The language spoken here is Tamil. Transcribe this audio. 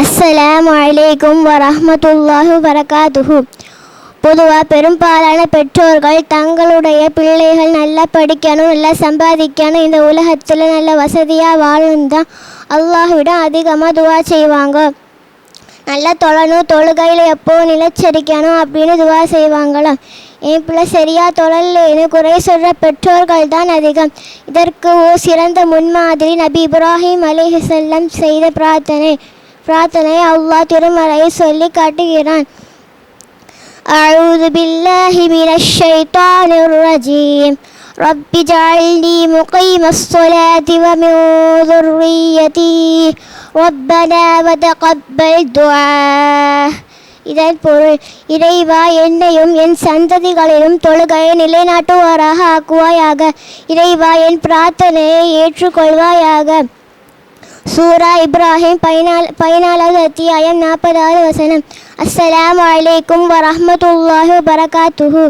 அஸ்ஸலாமு அலைக்கும் வரமத்துல்லாஹு வரகாதுஹு பொதுவாக பெரும்பாலான பெற்றோர்கள் தங்களுடைய பிள்ளைகள் நல்லா படிக்கணும் நல்லா சம்பாதிக்கணும் இந்த உலகத்தில் நல்ல வசதியாக வாழணும் தான் அல்லாஹ்விடம் அதிகமாக துவா செய்வாங்க. நல்லா தொழணும் தொழுகையில் எப்போ நிலச்சரிக்கணும் அப்படின்னு துவா செய்வாங்களாம் என் பிள்ளை சரியா தொழலேன்னு குறை சொல்கிற பெற்றோர்கள் தான் அதிகம். இதற்கு ஓ சிறந்த முன்மாதிரி நபி இப்ராஹிம் அலிஹசல்லம் செய்த பிரார்த்தனை. பிரார்த்தனை அல்லாஹ் திருமறையை சொல்லி காட்டுகிறான் أعوذ بالله من الشيطان الرجيم رب اجعلني مقيم الصلاة ومن ذريتي ربنا وتقبل دعاء இதன் பொருள் இறைவா என்னையும் என் சந்ததிகளிலும் தொழுகையை நிலைநாட்டுவாராக ஆக்குவாயாக இறைவா என் பிரார்த்தனையை ஏற்றுக்கொள்வாயாக சூரா இப்ராஹிம் பதினாலு பதினாலாவது அத்தியாயம் நாற்பதாவது வசனம் அஸ்ஸலாமு வலைக்கும் வரமத்துல்லாஹு வபரகாத்துஹு